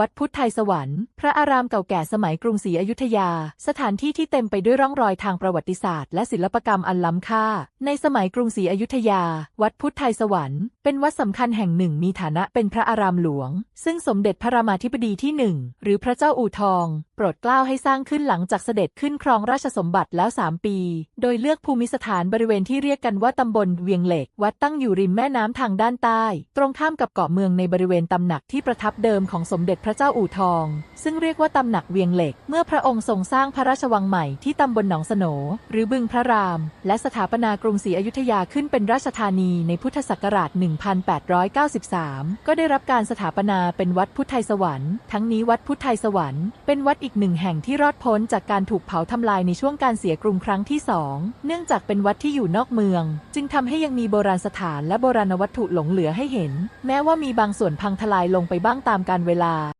วัดพุทธไทยสวรรค์ พระอารามเก่าแก่สมัยกรุงศรีอยุธยา สถานที่ที่เต็มไปด้วยร่องรอยทางประวัติศาสตร์และศิลปกรรมอันล้ำค่า ในสมัยกรุงศรีอยุธยา วัดพุทธไทยสวรรค์เป็นวัดสำคัญแห่งหนึ่งมีฐานะเป็นพระอารามหลวง ซึ่งสมเด็จพระรามาธิบดีที่หนึ่งหรือพระเจ้าอู่ทอง โปรดเกล้าให้สร้างขึ้นหลังจากเสด็จขึ้นครองราชสมบัติแล้ว 3 ปี โดยเลือกภูมิสถานบริเวณที่เรียกกันว่าตำบลเวียงเหล็ก วัดตั้งอยู่ริมแม่น้ำทางด้านใต้ ตรงข้ามกับเกาะเมืองในบริเวณตำหนักที่ประทับเดิมของสมเด็จพระเจ้าอู่ทอง ซึ่งเรียกว่าตำหนักเวียงเหล็ก เมื่อพระองค์ทรงสร้างพระราชวังใหม่ที่ตำบลหนองสโหนหรือบึงพระราม และสถาปนากรุงศรีอยุธยาขึ้นเป็นราชธานีในพุทธศักราช1893 ก็ได้รับการสถาปนาเป็นวัดพุทธไทยสวรรค์ ทั้งนี้วัดพุทธไทยสวรรค์เป็นวัดอีกหนึ่งแห่งที่รอดพ้นจากการถูกเผาทำลายในช่วงการเสียกรุงครั้งที่สอง เนื่องจากเป็นวัดที่อยู่นอกเมือง จึงทำให้ยังมีโบราณสถานและโบราณวัตถุหลงเหลือให้เห็น แม้ว่ามีบางส่วนพังทลายลงไปบ้างตามกาลเวลา